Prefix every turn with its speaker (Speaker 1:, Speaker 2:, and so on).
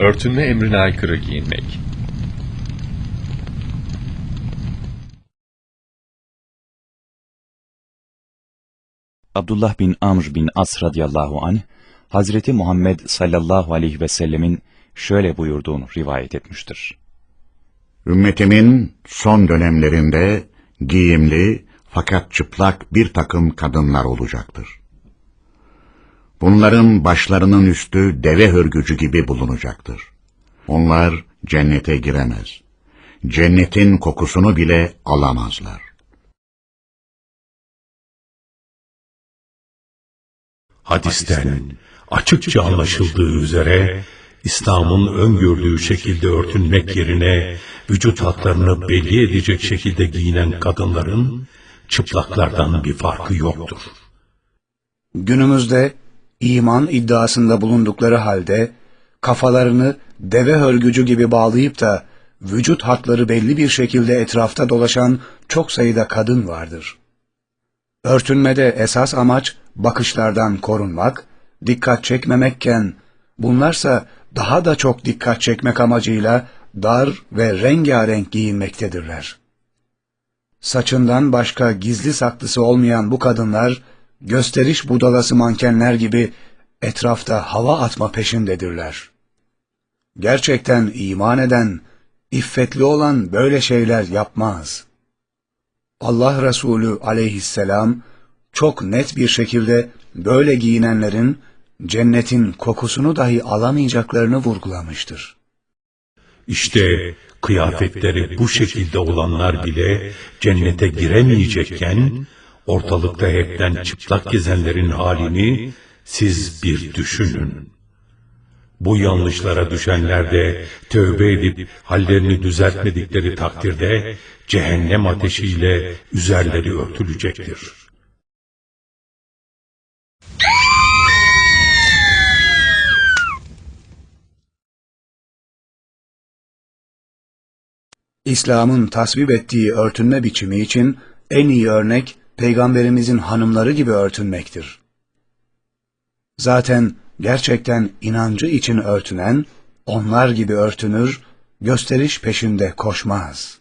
Speaker 1: Örtünme emrine aykırı giyinmek.
Speaker 2: Abdullah bin Amr bin As radıyallahu anh, Hazreti Muhammed sallallahu aleyhi ve sellemin şöyle buyurduğunu rivayet etmiştir.
Speaker 3: Ümmetimin son dönemlerinde giyimli fakat çıplak bir takım kadınlar olacaktır. Bunların başlarının üstü deve hörgücü gibi bulunacaktır. Onlar cennete giremez. Cennetin kokusunu bile alamazlar.
Speaker 4: Hadisten açıkça anlaşıldığı üzere İslam'ın öngördüğü şekilde örtünmek yerine vücut hatlarını belli edecek şekilde giyinen kadınların çıplaklardan bir farkı yoktur.
Speaker 5: Günümüzde iman iddiasında bulundukları halde kafalarını deve hörgücü gibi bağlayıp da vücut hatları belli bir şekilde etrafta dolaşan çok sayıda kadın vardır. Örtünmede esas amaç bakışlardan korunmak, dikkat çekmemekken bunlarsa daha da çok dikkat çekmek amacıyla dar ve rengarenk giyinmektedirler. Saçından başka gizli saklısı olmayan bu kadınlar, gösteriş budalası mankenler gibi etrafta hava atma peşindedirler. Gerçekten iman eden, iffetli olan böyle şeyler yapmaz. Allah Resulü aleyhisselam çok net bir şekilde böyle giyinenlerin cennetin kokusunu dahi alamayacaklarını vurgulamıştır.
Speaker 4: İşte kıyafetleri bu şekilde olanlar bile cennete giremeyecekken ortalıkta hepten çıplak gezenlerin halini siz bir düşünün. Bu yanlışlara düşenler de tövbe edip hallerini düzeltmedikleri takdirde cehennem ateşiyle üzerleri örtülecektir.
Speaker 5: İslam'ın tasvip ettiği örtünme biçimi için en iyi örnek peygamberimizin hanımları gibi örtünmektir. Zaten gerçekten inancı için örtünen onlar gibi örtünür, gösteriş peşinde koşmaz.